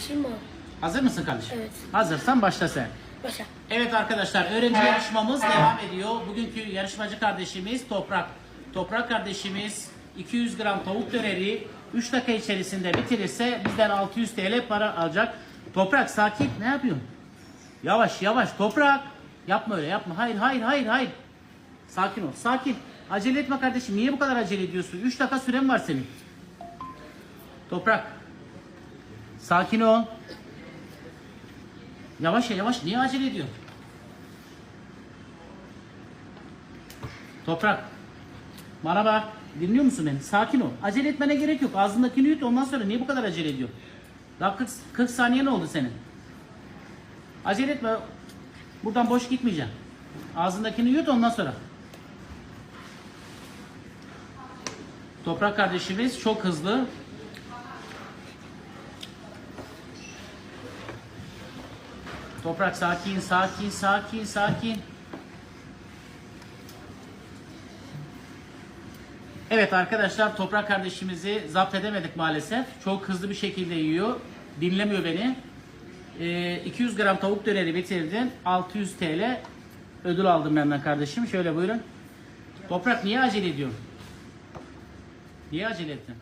Başlayayım mı? Hazır mısın kardeşim? Evet. Hazırsan başla sen. Başla. Evet arkadaşlar öğrenci yarışmamız devam ediyor. Bugünkü yarışmacı kardeşimiz Toprak. Toprak kardeşimiz 200 gram tavuk döneri 3 dakika içerisinde bitirirse bizden 600 TL para alacak. Toprak sakin ne yapıyorsun? Yavaş yavaş Toprak. Yapma öyle yapma. Hayır hayır hayır hayır. Sakin ol sakin. Acele etme kardeşim. Niye bu kadar acele ediyorsun? 3 dakika süren var senin. Toprak. Sakin ol. Yavaş ya yavaş. Niye acele ediyorsun? Toprak. Bana bak. Dinliyor musun beni? Sakin ol. Acele etmene gerek yok. Ağzındakini yut ondan sonra niye bu kadar acele ediyorsun? Daha 40, 40 saniye ne oldu senin? Acele etme. Buradan boş gitmeyeceksin. Ağzındakini yut ondan sonra. Toprak kardeşimiz çok hızlı. Toprak sakin, sakin, sakin, sakin. Evet arkadaşlar Toprak kardeşimizi zapt edemedik maalesef. Çok hızlı bir şekilde yiyor. Dinlemiyor beni. Ee, 200 gram tavuk döneri bitirdin. 600 TL ödül aldım benden kardeşim. Şöyle buyurun. Toprak niye acele ediyorsun? Niye acele ettin?